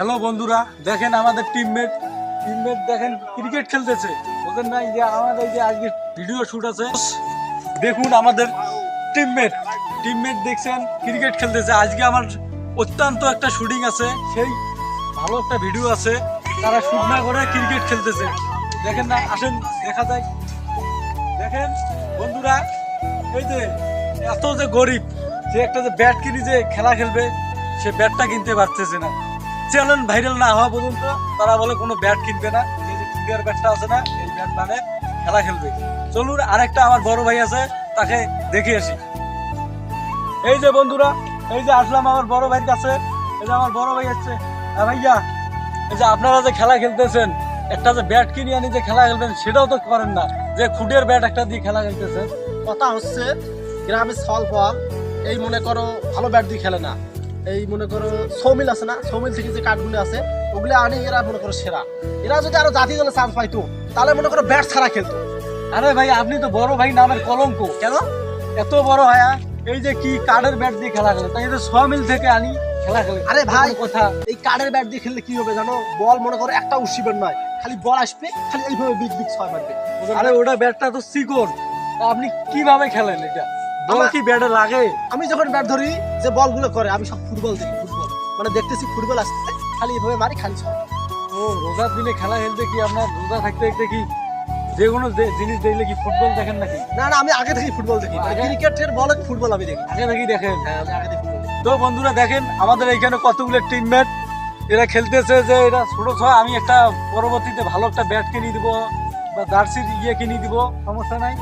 Hello বন্ধুরা, দেখেন আমাদের টিমমেট টিমমেট দেখেন ক্রিকেট খেলতেছে। ওদের না যে আমাদের যে আজকে ভিডিও শুট আছে, দেখুন আমাদের টিমমেট টিমমেট দেখছেন ক্রিকেট খেলতেছে। আজকে আমার অত্যন্ত একটা শুটিং আছে, সেই ভালো একটা ভিডিও আছে। তারা শুট না করে ক্রিকেট খেলতেছে। দেখেন না, আসেন, দেখা যায় দেখেন, বন্ধুরা, এই যে এত যে গরিব যে একটা যে ব্যাট কিনে যে খেলা খেলবে, সে ব্যাটটা কিনতে পারতেছে না। চ্যানেল ভাইরাল না হওয়া পর্যন্ত তারা বলে কোনো ব্যাট কিনবে না। এই যে কুডিয়ার ব্যাটটা আছে না, এই ব্যাট মানে খেলা খেলবে। চলুন, আরেকটা আমার বড় ভাই আছে, তাকে দেখে আসি। এই যে বন্ধুরা, এই যে আসলাম আমার বড় ভাইয়ের কাছে। এই যে আমার বড় ভাই আসছে। হ্যাঁ ভাইয়া, এই যে আপনারা যে খেলা খেলতেছেন, একটা যে ব্যাট কিনে আনি যে খেলা খেলবেন, সেটাও তো করেন না। যে খুডের ব্যাট একটা দিয়ে খেলা খেলতেছেন। কথা হচ্ছে, গ্রামে সল ফল এই মনে করো ভালো ব্যাট দিয়ে খেলে না। এই মনে করো সৌমিল আছে না? সৌমিল থেকে যে কাঠগুলো আছে। ওগুলো আনি এরা মনে করো সেরা। এরা যদি আরও জাতীয় দলে চান্স পাইতো তাহলে মনে করো ব্যাট ছাড়া খেলতো। আরে ভাই আপনি তো বড় ভাই নামের কলঙ্ক। কেন? এত বড় ভাইয়া এই যে কি কাঠের ব্যাট দিয়ে খেলা খেলে। তাই ছ মিল থেকে আনি খেলা খেলে। আরে ভাই কথা। এই কাঠের ব্যাট দিয়ে খেললে কি হবে জানো? বল মনে করো একটা উসিবেন নয়। খালি বল আসবে খালি এইভাবে বিগ বিগ ছয় মারবে। আরে ওটা ব্যাটটা তো তা আপনি কীভাবে খেলেন এটা? বল কি ব্যাটে লাগে? আমি যখন ব্যাট ধরি যে বলগুলো করে আমি সব ফুটবল দেখি ফুটবল। মানে দেখতেছি ফুটবল আসছে খালি এইভাবে মারি খালি ছয় ও রোজার দিনে খেলা খেলতে কি আপনার রোজা থাকতে থাকতে কি যে কোনো জিনিস দেখলে কি ফুটবল দেখেন নাকি? না না আমি আগে থেকে ফুটবল দেখি? ক্রিকেটের বল ফুটবল আমি দেখি। আগে থেকেই দেখেন? হ্যাঁ আমি আগে থেকে দেখি। তো বন্ধুরা দেখেন আমাদের এইখানে কতগুলো টিমমেট এরা খেলতেছে যে এরা ছোট ছয় আমি একটা পরবর্তীতে ভালো একটা ব্যাট কিনে দিব বা জার্সির ইয়ে কিনে দিব সমস্যা নাই।